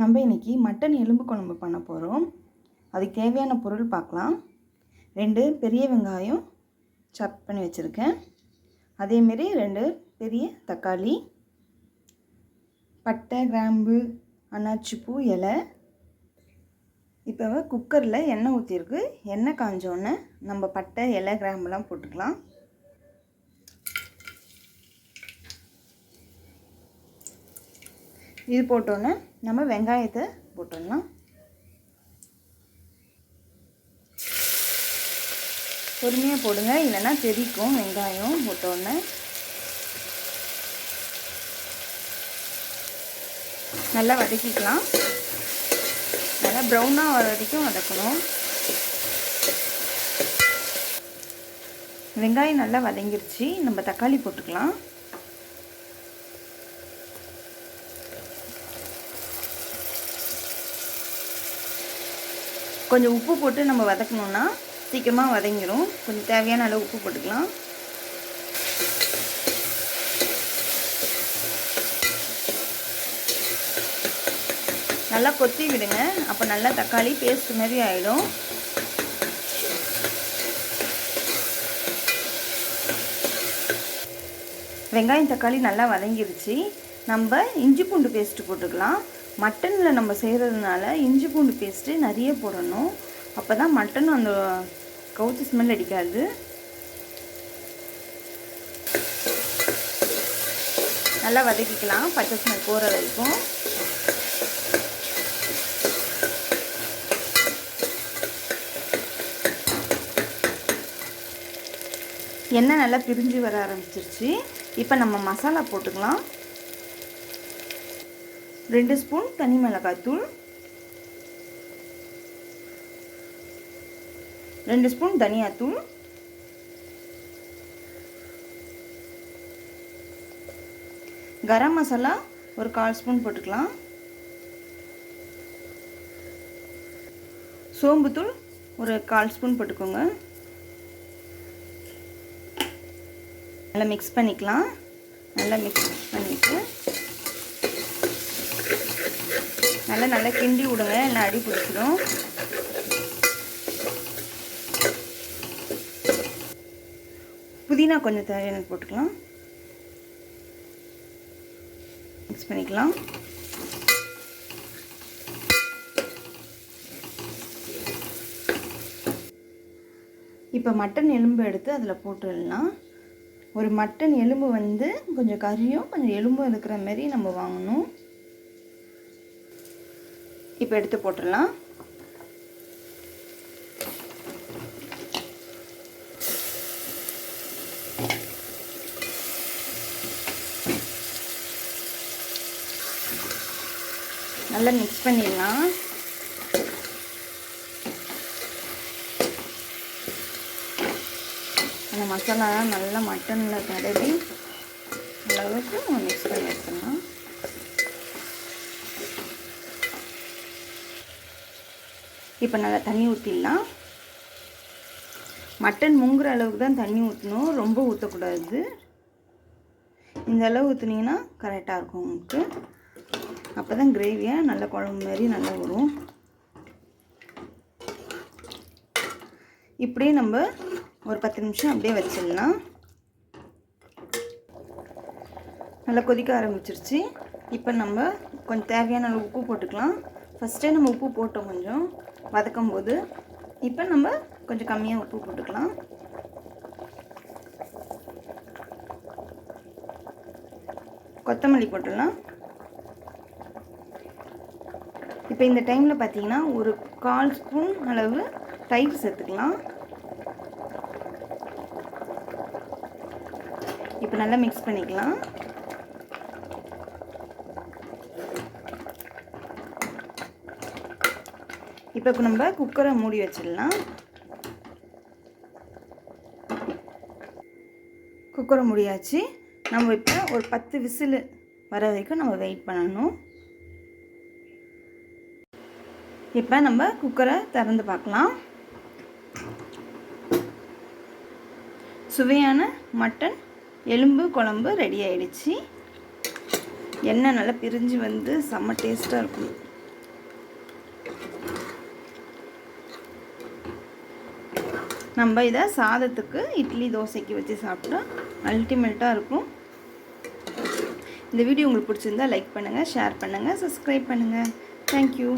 நம்ம இன்னைக்கு மட்டன் எலும்பு குழம்பு பண்ண போகிறோம் அதுக்கு தேவையான பொருள் பார்க்கலாம். ரெண்டு பெரிய வெங்காயம் சாப் பண்ணி வச்சுருக்கேன். அதேமாரி ரெண்டு பெரிய தக்காளி பட்டை கிராம்பு அன்னாச்சிப்பூ இலை. இப்போ குக்கரில் எண்ணெய் ஊற்றிருக்கு எண்ணெய் காஞ்சோடனே நம்ம பட்டை இலை கிராம்புலாம் போட்டுக்கலாம். இது போட்டோன்னே நம்ம வெங்காயத்தை போட்டுடலாம். பொறுமையாக போடுங்க. இல்லைன்னா தெரிக்கும் வெங்காயம் போட்டோன்னே. நல்லா வதக்கிக்கலாம். நல்லா ப்ரௌனாக வர வரைக்கும் வதக்கணும். வெங்காயம் நல்லா வதங்கிருச்சு. நம்ம தக்காளி போட்டுக்கலாம். கொஞ்சம் உப்பு போட்டு நம்ம வதக்கணுன்னா சீக்கிரமாக வதங்கிடும் கொஞ்சம் தேவையான அளவு உப்பு போட்டுக்கலாம். நல்லா கொத்தி விடுங்க. அப்போ நல்லா தக்காளி பேஸ்ட் மாதிரி ஆகிடும் வெங்காயம் தக்காளி நல்லா வதங்கிருச்சு. நம்ம இஞ்சி பூண்டு பேஸ்ட்டு போட்டுக்கலாம். மட்டனில் நம்ம செய்கிறதுனால இஞ்சி பூண்டு பேஸ்ட்டு நிறைய போடணும். அப்போ தான் மட்டன் அந்த கவுச்சி ஸ்மெல் அடிக்காது. நல்லா வதக்கிக்கலாம். பச்சை ஸ்மெல் போகிற வரைக்கும். எண்ணெய் நல்லா பிரிஞ்சு வர ஆரம்பிச்சிருச்சு. இப்போ நம்ம மசாலா போட்டுக்கலாம். ரெண்டு ஸ்பூன் தனி மிளகாய்த்தூள் ரெண்டு ஸ்பூன் தனியாத்தூள். கரம் மசாலா ஒரு கால் ஸ்பூன் போட்டுக்கலாம். சோம்புத்தூள் ஒரு கால் ஸ்பூன் போட்டுக்கோங்க. நல்லா மிக்ஸ் பண்ணிக்கலாம். நல்லா மிக்ஸ் பண்ணிவிட்டு நல்லா நல்லா கிண்டி விடுங்க. இல்லை அடி பிடிச்சிடும் புதினா கொஞ்சம் தேவையான போட்டுக்கலாம். மிக்ஸ் பண்ணிக்கலாம். இப்போ மட்டன் எலும்பு எடுத்து அதில் போட்டுடலாம். ஒரு மட்டன் எலும்பு வந்து கொஞ்சம் கறியும் கொஞ்சம் எலும்பும் இருக்கிற மாதிரி நம்ம வாங்கணும். இப்போ எடுத்து போட்டுடலாம். நல்லா மிக்ஸ் பண்ணிடலாம். அந்த மசாலாலாம் நல்லா மட்டனில் தடவி அளவுக்கு மிக்ஸ் பண்ணி எடுத்துடலாம். இப்போ நல்லா தண்ணி ஊற்றிடலாம் மட்டன் முங்குற அளவுக்கு தான் தண்ணி ஊற்றணும் ரொம்ப ஊற்றக்கூடாது இந்த அளவு ஊற்றுனீங்கன்னா கரெக்டாக இருக்கும் உங்களுக்கு. அப்போ தான் கிரேவியாக நல்ல குழம்பு மாதிரி நல்லா வரும். இப்படியே நம்ம ஒரு பத்து நிமிஷம் அப்படியே வச்சிடலாம். நல்லா கொதிக்க ஆரம்பிச்சிருச்சு. இப்போ நம்ம கொஞ்சம் தேவையான அளவு உப்பு போட்டுக்கலாம். ஃபஸ்ட்டே நம்ம உப்பு போட்டோம் கொஞ்சம். வதக்கும் போது இப்போ நம்ம கொஞ்சம் கம்மியாக உப்பு போட்டுக்கலாம். கொத்தமல்லி போட்டுடலாம். இப்போ இந்த டைமில் பார்த்தீங்கன்னா ஒரு கால் ஸ்பூன் அளவு தயிர் சேர்த்துக்கலாம். இப்போ நல்லா மிக்ஸ் பண்ணிக்கலாம். இப்போ நம்ம குக்கரை மூடி வச்சிடலாம். குக்கரை முடியாச்சு. நம்ம இப்போ ஒரு பத்து விசில் வர வரைக்கும் நம்ம வெயிட் பண்ணணும். இப்போ நம்ம குக்கரை திறந்து பார்க்கலாம். சுவையான மட்டன் எலும்பு குழம்பு ரெடி ஆயிடுச்சு. எண்ணெய் நல்லா பிரிஞ்சு வந்து செம்ம டேஸ்ட்டாக இருக்கும். நம்ம இதை சாதத்துக்கு இட்லி தோசைக்கு வச்சு சாப்பிட்டா அல்டிமேட்டாக இருக்கும். இந்த வீடியோ உங்களுக்கு பிடிச்சிருந்தா லைக் பண்ணுங்கள் ஷேர் பண்ணுங்கள் சப்ஸ்கிரைப் பண்ணுங்கள் தேங்க்யூ